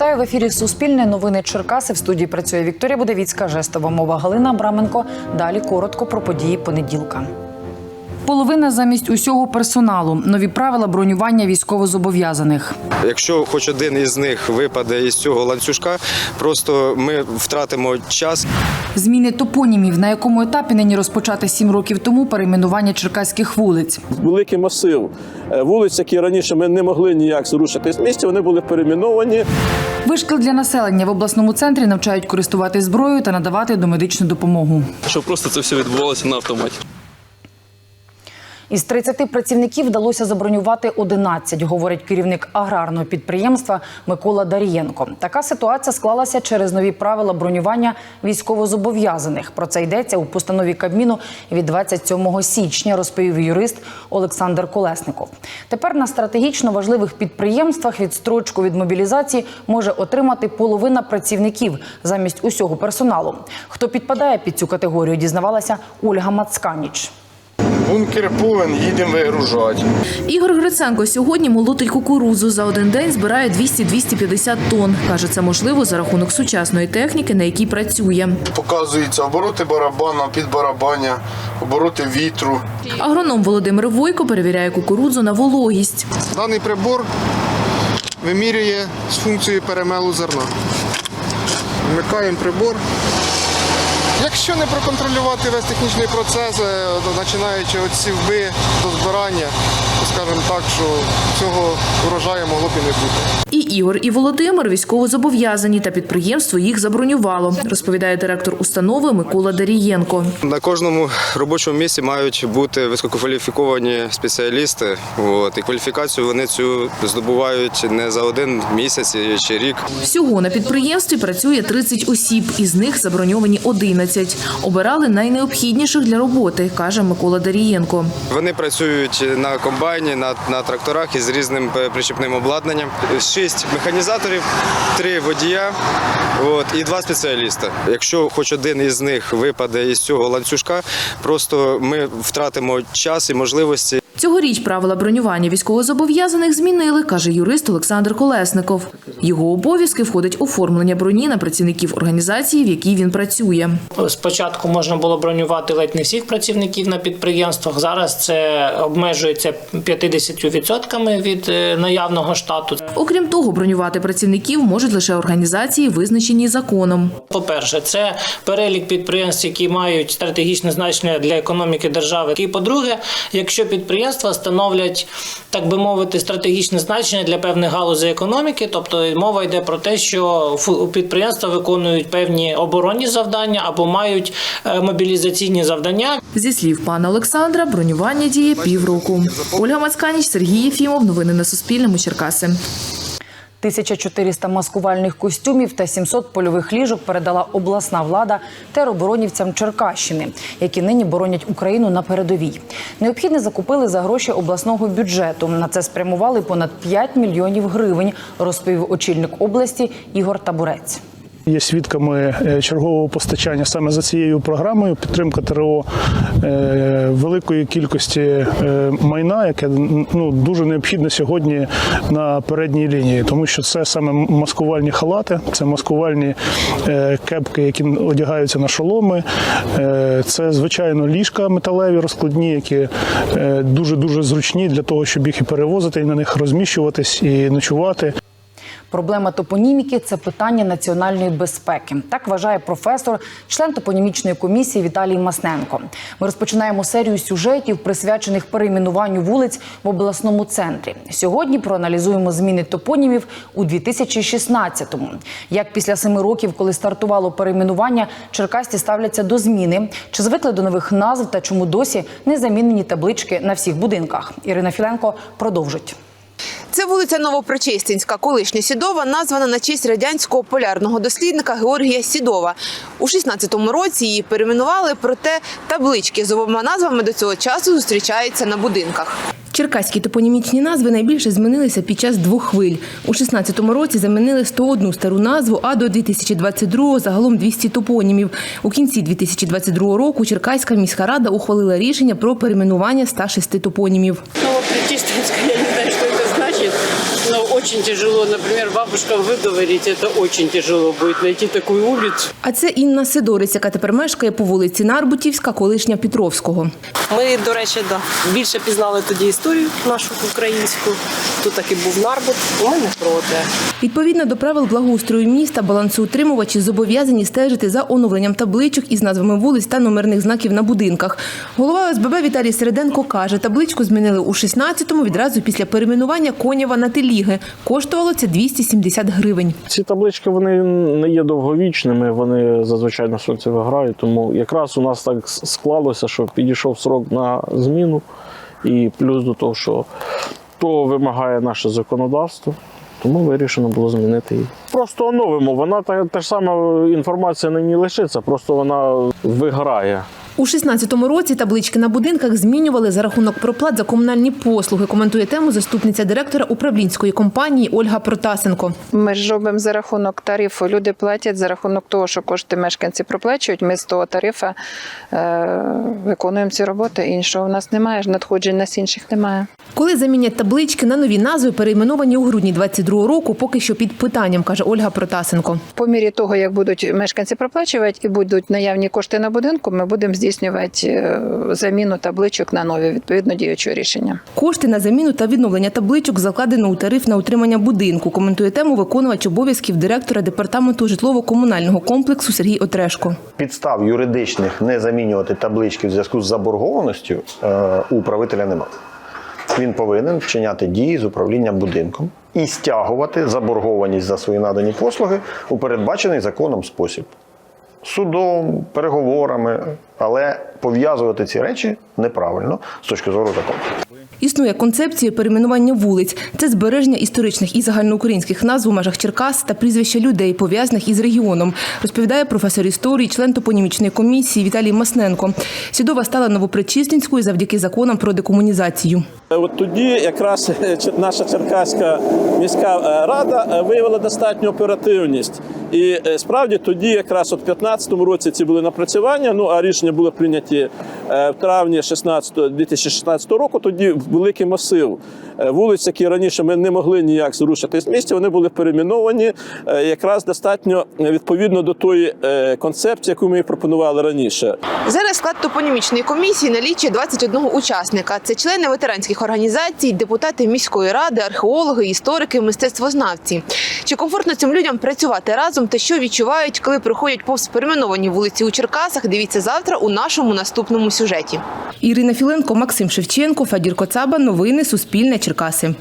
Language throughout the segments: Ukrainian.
Вітаю в ефірі Суспільне новини Черкаси. В студії працює Вікторія Будовіцька, жестова мова Галина Абраменко. Далі коротко про події понеділка. Половина замість усього персоналу. Нові правила бронювання військовозобов'язаних. Якщо хоч один із них випаде із цього ланцюжка, просто ми втратимо час. Зміни топонімів, на якому етапі нині розпочати сім років тому перейменування черкаських вулиць. великий масив е, вулиць, які раніше ми не могли ніяк зрушити з місця, вони були перейменовані. Вишкіл для населення в обласному центрі навчають користуватись зброєю та надавати домедичну допомогу. щоб просто це все відбувалося на автоматі. Із 30 працівників вдалося забронювати 11, говорить керівник аграрного підприємства Микола Дарієнко. Така ситуація склалася через нові правила бронювання військовозобов'язаних. Про це йдеться у постанові Кабміну від 27 січня, розповів юрист Олександр Колесников. Тепер на стратегічно важливих підприємствах відстрочку від мобілізації може отримати половина працівників замість усього персоналу. Хто підпадає під цю категорію, дізнавалася Ольга Мацканіч. Бункер повен, їдемо вигружати. Ігор Гриценко сьогодні молотить кукурузу. За один день збирає 200-250 тонн. Каже, це можливо за рахунок сучасної техніки, на якій працює. Показуються обороти барабана, підбарабання, обороти вітру. Агроном Володимир Войко перевіряє кукурудзу на вологість. Даний прибор вимірює з функцією перемелу зерна. Вмикаємо прибор. Якщо не проконтролювати весь технічний процес, е, починаючи від сівби до збирання, скажімо так, що цього урожаю могло б і не бути. І Ігор, і Володимир військово зобов'язані, та підприємство їх забронювало, розповідає директор установи Микола Дарієнко. На кожному робочому місці мають бути висококваліфіковані спеціалісти. От, і кваліфікацію вони цю здобувають не за один місяць чи рік. Всього на підприємстві працює 30 осіб, із них заброньовані 11. Обирали найнеобхідніших для роботи, каже Микола Дарієнко. Вони працюють на комбайні, на, на тракторах із різним е, причепним обладнанням. Шість механізаторів, три водія от, і два спеціаліста. Якщо хоч один із них випаде із цього ланцюжка, просто ми втратимо час і можливості Цьогоріч правила бронювання військовозобов'язаних змінили, каже юрист Олександр Колесников. Його обов'язки входить оформлення броні на працівників організації, в якій він працює. Спочатку можна було бронювати ледь не всіх працівників на підприємствах. Зараз це обмежується 50% від е, наявного штату. Окрім того, бронювати працівників можуть лише організації, визначені законом. По-перше, це перелік підприємств, які мають стратегічне значення для економіки держави. І по-друге, якщо підприємства становлять, так би мовити, стратегічне значення для певних галузей економіки, тобто мова йде про те, що підприємства виконують певні оборонні завдання або мають е, мобілізаційні завдання. Зі слів пана Олександра, бронювання діє півроку. Ольга Мацканіч, Сергій Єфімов. Новини на Суспільному. Черкаси. 1400 маскувальних костюмів та 700 польових ліжок передала обласна влада тероборонівцям Черкащини, які нині боронять Україну на передовій. Необхідне закупили за гроші обласного бюджету. На це спрямували понад 5 мільйонів гривень, розповів очільник області Ігор Табурець. Є свідками е, чергового постачання саме за цією програмою підтримка ТРО е, великої кількості е, майна, яке ну дуже необхідне сьогодні на передній лінії, тому що це саме маскувальні халати, це маскувальні кепки, які одягаються на шоломи. Це звичайно ліжка металеві розкладні, які дуже дуже зручні для того, щоб їх і перевозити, і на них розміщуватись, і ночувати. Проблема топоніміки це питання національної безпеки. Так вважає професор, член топонімічної комісії Віталій Масненко. Ми розпочинаємо серію сюжетів, присвячених перейменуванню вулиць в обласному центрі. Сьогодні проаналізуємо зміни топонімів у 2016-му. Як після семи років, коли стартувало перейменування, черкасті ставляться до зміни, чи звикли до нових назв та чому досі не замінені таблички на всіх будинках. Ірина Філенко продовжить. Це вулиця Новопрочистинська, колишня Сідова, названа на честь радянського полярного дослідника Георгія Сідова. У 16-му році її перейменували, проте таблички з обома назвами до цього часу зустрічаються на будинках. Черкаські топонімічні назви найбільше змінилися під час двох хвиль. У 16-му році замінили 101 стару назву, а до 2022-го загалом 200 топонімів. У кінці 2022 року Черкаська міська рада ухвалила рішення про перейменування 106 топонімів. Новопричистинська, я не знаю, що це значить, але очень тяжело. Например, бабушка выговорить, это очень тяжело будет найти такую улицу. А це Інна Сидорець, яка тепер мешкає по вулиці Нарбутівська, колишня Петровського. Ми, до речі, да, більше пізнали тоді історію нашу українську. Тут таки був нарбут, ми не проти. Відповідно до правил благоустрою міста, балансоутримувачі зобов'язані стежити за оновленням табличок із назвами вулиць та номерних знаків на будинках. Голова ОСББ Віталій Середенко каже, табличку змінили у 16-му відразу після перейменування Конєва на Теліги. Коштувало це 270 гривень. Ці таблички вони не є довговічними, вони зазвичай на сонці виграють. Тому якраз у нас так склалося, що підійшов срок на зміну, і плюс до того, що то вимагає наше законодавство. Тому вирішено було змінити її. Просто оновимо. Вона та, та ж сама інформація на лишиться, просто вона виграє. У 16-му році таблички на будинках змінювали за рахунок проплат за комунальні послуги. Коментує тему заступниця директора управлінської компанії Ольга Протасенко. Ми ж робимо за рахунок тарифу. Люди платять за рахунок того, що кошти мешканці проплачують. Ми з того тарифу е, виконуємо ці роботи. Іншого в нас немає, надходжень нас інших немає. Коли замінять таблички на нові назви, перейменовані у грудні 22-го року, поки що під питанням, каже Ольга Протасенко. По мірі того, як будуть мешканці проплачувати і будуть наявні кошти на будинку, ми будемо здійснювати е, заміну табличок на нові відповідно діючого рішення. Кошти на заміну та відновлення табличок закладено у тариф на утримання будинку. Коментує тему виконувач обов'язків директора департаменту житлово-комунального комплексу Сергій Отрешко. Підстав юридичних не замінювати таблички в зв'язку з заборгованістю е, у управителя немає. Він повинен вчиняти дії з управлінням будинком і стягувати заборгованість за свої надані послуги у передбачений законом спосіб. Судом, переговорами, але пов'язувати ці речі неправильно з точки зору закону. Існує концепція перейменування вулиць. Це збереження історичних і загальноукраїнських назв у межах Черкас та прізвища людей, пов'язаних із регіоном, розповідає професор історії, член топонімічної комісії Віталій Масненко. Сідова стала новопричистинською завдяки законам про декомунізацію. От тоді якраз наша Черкаська міська е, рада е, виявила достатню оперативність. І е, справді тоді, якраз в 2015 році ці були напрацювання. Ну а рішення були прийняті е, в травні 16, 2016 року. Тоді великий масив вулиць, які раніше ми не могли ніяк зрушити з місця, вони були перейменовані е, якраз достатньо відповідно до тої е, концепції, яку ми пропонували раніше. Зараз склад топонімічної комісії налічує 21 учасника. Це члени ветеранських організацій, депутати міської ради, археологи, історики, мистецтвознавці. Чи комфортно цим людям працювати разом та що відчувають, коли проходять повз перейменовані вулиці у Черкасах? Дивіться завтра у нашому наступному сюжеті. Ірина Філенко, Максим Шевченко, Федір Коцаба. Новини Суспільне. Черкаси.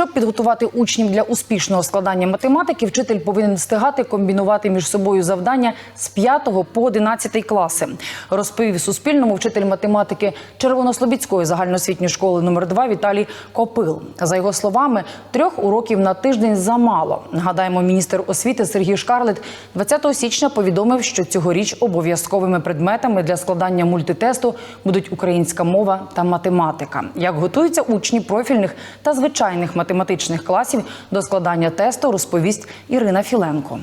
Щоб підготувати учнів для успішного складання математики, вчитель повинен встигати комбінувати між собою завдання з 5 по 11 класи. Розповів Суспільному вчитель математики Червонослобідської загальноосвітньої школи номер 2 Віталій Копил. За його словами, трьох уроків на тиждень замало. Нагадаємо, міністр освіти Сергій Шкарлет 20 січня повідомив, що цьогоріч обов'язковими предметами для складання мультитесту будуть українська мова та математика. Як готуються учні профільних та звичайних математичних класів до складання тесту, розповість Ірина Філенко.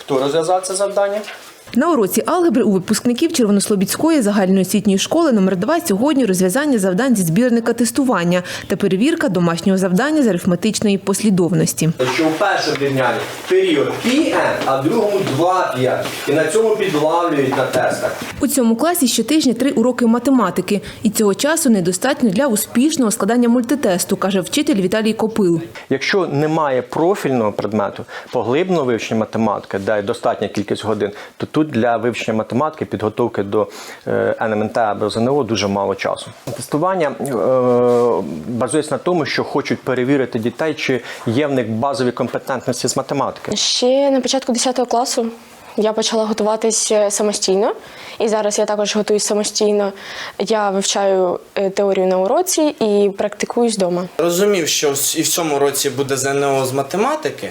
Хто розв'язав це завдання? На уроці алгебри у випускників Червонослобідської загальноосвітньої школи номер 2 сьогодні розв'язання завдань зі збірника тестування та перевірка домашнього завдання з арифметичної послідовності. Що в першому рівнянні період пі а в другому 2 пі І на цьому підлавлюють на тестах. У цьому класі щотижня три уроки математики, і цього часу недостатньо для успішного складання мультитесту, каже вчитель Віталій Копил. Якщо немає профільного предмету, поглибленого вивчення математики, де достатня кількість годин, то тут для вивчення математики, підготовки до е, НМТ або ЗНО дуже мало часу. Тестування е, базується на тому, що хочуть перевірити дітей, чи є в них базові компетентності з математики. Ще на початку 10 класу я почала готуватися самостійно, і зараз я також готуюсь самостійно. Я вивчаю е, теорію на уроці і практикуюсь вдома. Розумів, що і в цьому році буде ЗНО з математики.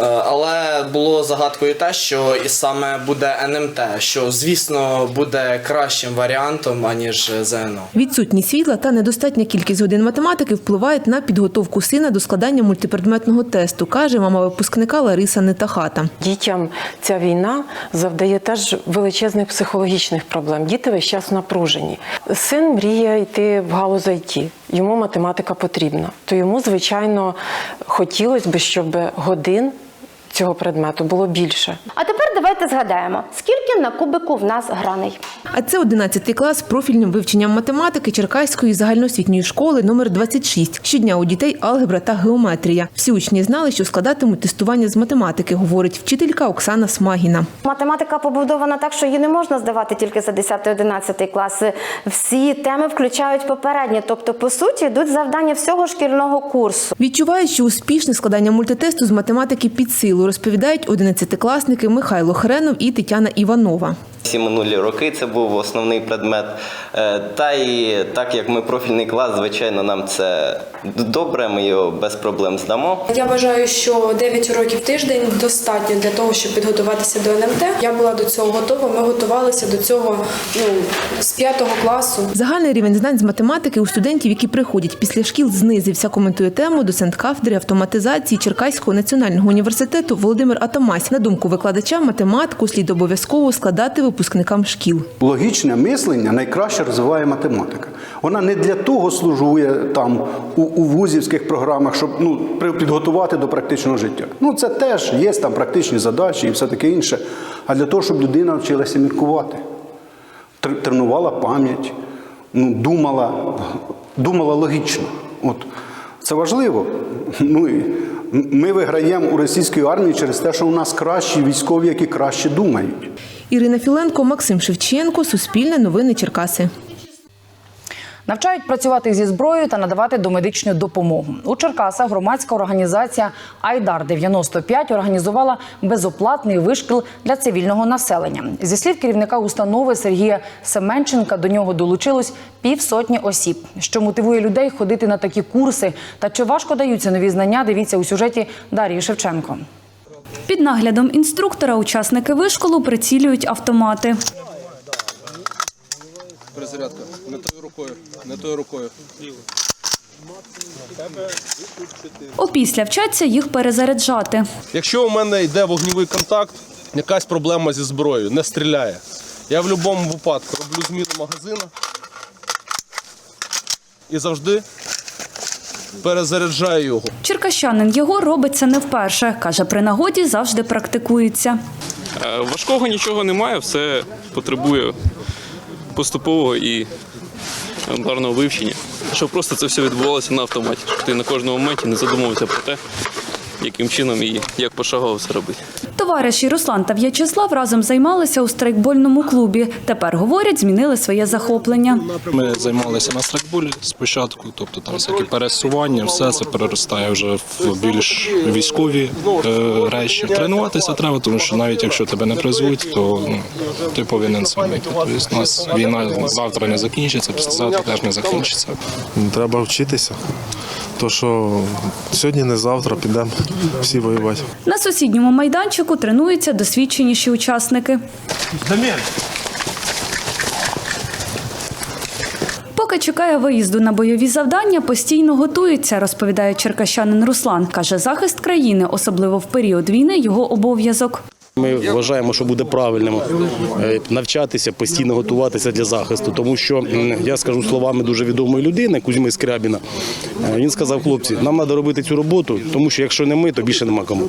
Е, Але було загадкою те, що і саме буде НМТ, що звісно буде кращим варіантом аніж ЗНО. Відсутність світла та недостатня кількість годин математики впливають на підготовку сина до складання мультипредметного тесту, каже мама випускника Лариса Нетахата. Дітям ця війна завдає теж величезних психологічних проблем. Діти весь час напружені. Син мріє йти в галузь IT. йому математика потрібна. То йому, звичайно, хотілося б, щоб годин цього предмету було більше. А тепер давайте згадаємо, скільки на кубику в нас граней. А це 11 клас з профільним вивченням математики Черкаської загальноосвітньої школи номер 26. Щодня у дітей алгебра та геометрія. Всі учні знали, що складатимуть тестування з математики, говорить вчителька Оксана Смагіна. Математика побудована так, що її не можна здавати тільки за 10-11 класи. Всі теми включають попередні, тобто, по суті, йдуть завдання всього шкільного курсу. Відчувають, що успішне складання мультитесту з математики під силу, розповідають 11-класники Михайло Хренов і Тетяна Іванова. Всі минулі роки це був основний предмет. Е, Та і так як ми профільний клас, звичайно, нам це добре, ми його без проблем здамо. Я вважаю, що 9 уроків в тиждень достатньо для того, щоб підготуватися до НМТ. Я була до цього готова. Ми готувалися до цього ну, з 5 класу. Загальний рівень знань з математики у студентів, які приходять після шкіл, знизився. Коментує тему доцент кафедри автоматизації Черкаського національного університету Володимир Атамась. На думку викладача, математику слід обов'язково складати випускникам шкіл. Логічне мислення найкраще розвиває математика. Вона не для того служує там у, у вузівських програмах, щоб ну підготувати до практичного життя. Ну це теж є там практичні задачі і все таке інше. А для того, щоб людина вчилася міркувати, тренувала пам'ять, ну, думала, думала логічно. От це важливо. Ну і ми виграємо у російській армії через те, що у нас кращі військові, які краще думають. Ірина Філенко, Максим Шевченко, Суспільне новини Черкаси. Навчають працювати зі зброєю та надавати домедичну допомогу. У Черкасах громадська організація Айдар 95 організувала безоплатний вишкіл для цивільного населення. Зі слів керівника установи Сергія Семенченка, до нього долучилось півсотні осіб. Що мотивує людей ходити на такі курси та чи важко даються нові знання? Дивіться у сюжеті Дар'ї Шевченко. Під наглядом інструктора учасники вишколу прицілюють автомати. Перезарядка. Не тою рукою. Не тою рукою. Опісля вчаться їх перезаряджати. Якщо у мене йде вогневий контакт, якась проблема зі зброєю, не стріляє. Я в будь-якому випадку роблю зміну магазину і завжди перезаряджаю його. Черкащанин його робить це не вперше. Каже, при нагоді завжди практикується. Е, Важкого нічого немає, все потребує поступового і елементарного вивчення. Щоб просто це все відбувалося на автоматі. Щоб ти на кожному моменті не задумувався про те, яким чином і як пошагово це робити. Товариші Руслан та В'ячеслав разом займалися у страйкбольному клубі. Тепер говорять, змінили своє захоплення. Ми займалися на страйкболі спочатку, тобто там всякі пересування, все це переростає вже в більш військові е, речі. Тренуватися треба, тому що навіть якщо тебе не призвуть, то ну, ти повинен це вміти. Тобто у нас війна завтра не закінчиться, післязавтра теж не закінчиться. Треба вчитися. То що сьогодні, не завтра підемо всі воювати. На сусідньому майданчику тренуються досвідченіші учасники. Поки чекає виїзду на бойові завдання, постійно готується, розповідає черкащанин Руслан. Каже, захист країни, особливо в період війни, його обов'язок. Ми вважаємо, що буде правильним е, навчатися, постійно готуватися для захисту, тому що я скажу словами дуже відомої людини Кузьми Скрябіна. Е, Він сказав, хлопці, нам треба робити цю роботу, тому що якщо не ми, то більше нема кому.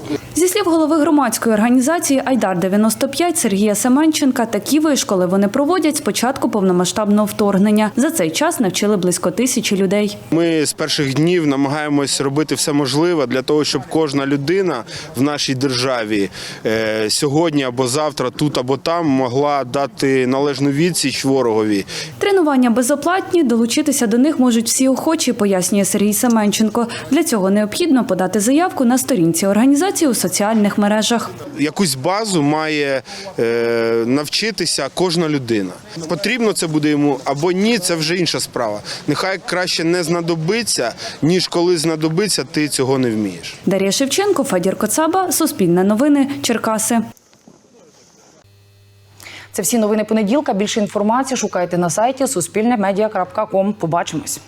Слів голови громадської організації Айдар 95 Сергія Семенченка, такі вишколи вони проводять з початку повномасштабного вторгнення. За цей час навчили близько тисячі людей. Ми з перших днів намагаємось робити все можливе для того, щоб кожна людина в нашій державі е, сьогодні або завтра, тут або там, могла дати належну відсіч ворогові. Тренування безоплатні, долучитися до них можуть всі охочі, пояснює Сергій Семенченко. Для цього необхідно подати заявку на сторінці організації у соціальних мережах. Якусь базу має е, навчитися кожна людина. Потрібно це буде йому або ні, це вже інша справа. Нехай краще не знадобиться, ніж коли знадобиться, ти цього не вмієш. Дар'я Шевченко, Федір Коцаба, Суспільне новини, Черкаси. Це всі новини понеділка. Більше інформації шукайте на сайті суспільнемедіа.ком. Побачимось.